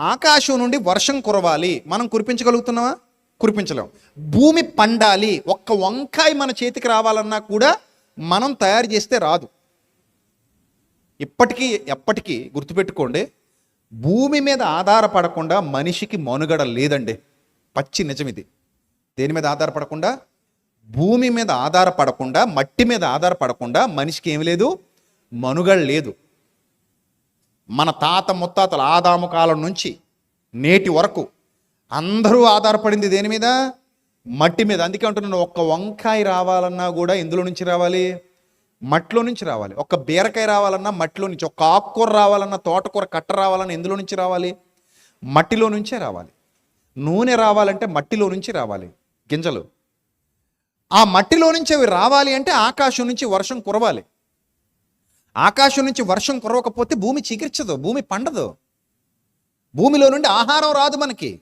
ఆకాశం నుండి వర్షం కురవాలి. మనం కురిపించగలుగుతున్నామా? కురిపించలేం. భూమి పండాలి. ఒక్క వంకాయ మన చేతికి రావాలన్నా కూడా మనం తయారు చేస్తే రాదు. ఇప్పటికీ ఎప్పటికీ గుర్తుపెట్టుకోండి భూమి మీద ఆధారపడకుండా మనిషికి మనుగడ లేదండి. పచ్చి నిజం ఇది దేని మీద ఆధారపడకుండా? భూమి మీద ఆధారపడకుండా మట్టి మీద ఆధారపడకుండా మనిషికి ఏమి లేదు? మనుగడ లేదు. మన తాత ముత్తాతల ఆదాము కాలం నుంచి నేటి వరకు అందరూ ఆధారపడింది దేని మీద? మట్టి మీద. అందుకే అంటున్నాను ఒక్క వంకాయ రావాలన్నా కూడా ఇందులో నుంచి రావాలి మట్టిలో నుంచి రావాలి. ఒక బీరకాయ రావాలన్నా మట్టిలో నుంచి ఒక ఆకుకూర రావాలన్నా తోటకూర కట్ట రావాలన్నా ఎందులో నుంచి రావాలి మట్టిలో నుంచే రావాలి. నూనె రావాలంటే మట్టిలో నుంచి రావాలి. గింజలు. ఆ మట్టిలో నుంచి అవి రావాలి అంటే ఆకాశం నుంచి వర్షం కురవాలి. ఆకాశం నుంచి వర్షం కురవకపోతే భూమి చికిర్చదు భూమి పండదు. భూమిలో నుండి ఆహారం రాదు మనకి.